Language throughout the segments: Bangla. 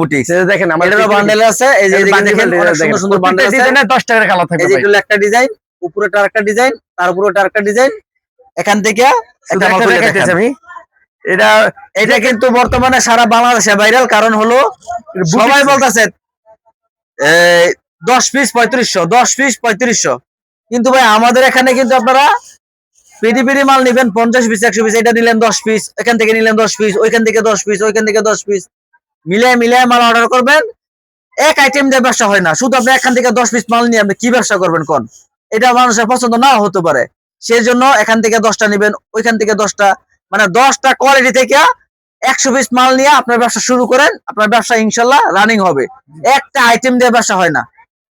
বুটিক্স দেখেন আমার এটারও বান্ডেল আছে এই যে দেখেন সুন্দর সুন্দর বান্ডেল আছে। ডিজাইনে 10 টাকার কালার থাকবে এই যে ভাই। একটা ডিজাইন উপরে একটা ডিজাইন তার উপরে একটা ডিজাইন এখান থেকে একটা একটা মাল খুলে আমি। এটা এটা কিন্তু বর্তমানে সারা বাংলাদেশে ভাইরাল কারণ হলো সবাই বলতেছে দশ পিস পঁয়ত্রিশশো দশ পিস পঁয়ত্রিশশো। কিন্তু ভাই আমাদের এখানে কিন্তু আপনারা পিডি মাল নিবেন পঞ্চাশ পিস একশো পিস এটা নিলেন দশ পিস এখান থেকে নিলেন দশ পিস ওইখান থেকে দশ পিস ওইখান থেকে দশ পিস মিলিয়ে মিলিয়ে মাল অর্ডার করবেন। এক আইটেম দিয়ে ব্যবসা হয় না। শুধু আপনি এখান থেকে দশ পিস মাল নিয়ে আপনি কি ব্যবসা করবেন কোন? এটা মানুষের পছন্দ নাও হতে পারে। সেই জন্য এখান থেকে দশটা নিবেন ওইখান থেকে দশটা মানে দশটা কোয়ালিটি থেকে একশো পিস মাল নিয়ে আপনার ব্যবসা শুরু করেন। আপনার ব্যবসা ইনশাল্লাহ রানিং হবে। একটা আইটেম দিয়ে ব্যবসা হয় না।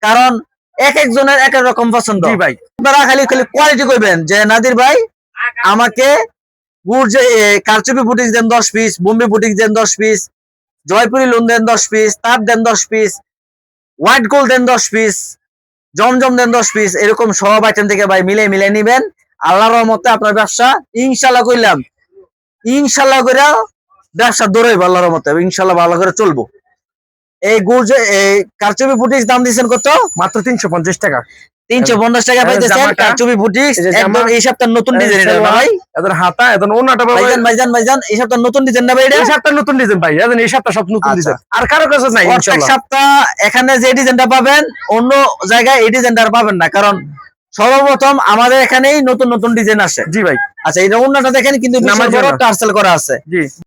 কারণ এক একজনের এক এক রকম পছন্দ। ভাই। আপনারা খালি খালি কোয়ালিটি করবেন। যে নাদির ভাই আমাকে গুড় যে কারচুপি বুটিক দেন দশ পিস বোম্বে বুটিক দেন দশ পিস জয়পুরি লোন দেন দশ পিস তাপ দেন দশ পিস হোয়াইট গোল্ড দেন দশ পিস জমজম দেন দশ পিস এরকম সব আইটেম থেকে ভাই মিলে মিলে নিবেন। আল্লাহর রহমতে আপনার ব্যবসা ইনশাল্লাহ করলাম ইনশাল্লাহ করে ব্যবসা দৌড়াইব আল্লাহর রহমতে, ইনশাল্লাহ ভালো করে চলবো। এই গুড় এই কারচুপি বুটিক দাম কত? মাত্র 350 টাকা। তিনশো পঞ্চাশ টাকা পাইতেছেন কারচুপি বুটিক এই যে জামা- একদম এই সপ্তাহ নতুন ডিজাইন এটা ভাই। এদের হাতা এদের ওনাটা ভাইজান ভাইজান ভাইজান এই সপ্তাহ নতুন ডিজাইন না ভাই এটা? এই সপ্তাহ নতুন ডিজাইন ভাই এদের এই সপ্তাহ সব নতুন। ডিজাইন আর কারও কাছে নাই প্রত্যেক সপ্তাহ এখানে যে ডিজাইনটা পাবেন অন্য জায়গায় এই ডিজাইনটা আর পাবেন না। কারণ সর্বপ্রথম আমাদের এখানেই নতুন নতুন ডিজাইন আসে। জি ভাই। আচ্ছা এটা অন্যটা দেখেন কিন্তু। টার্সেল করা আছে। জি।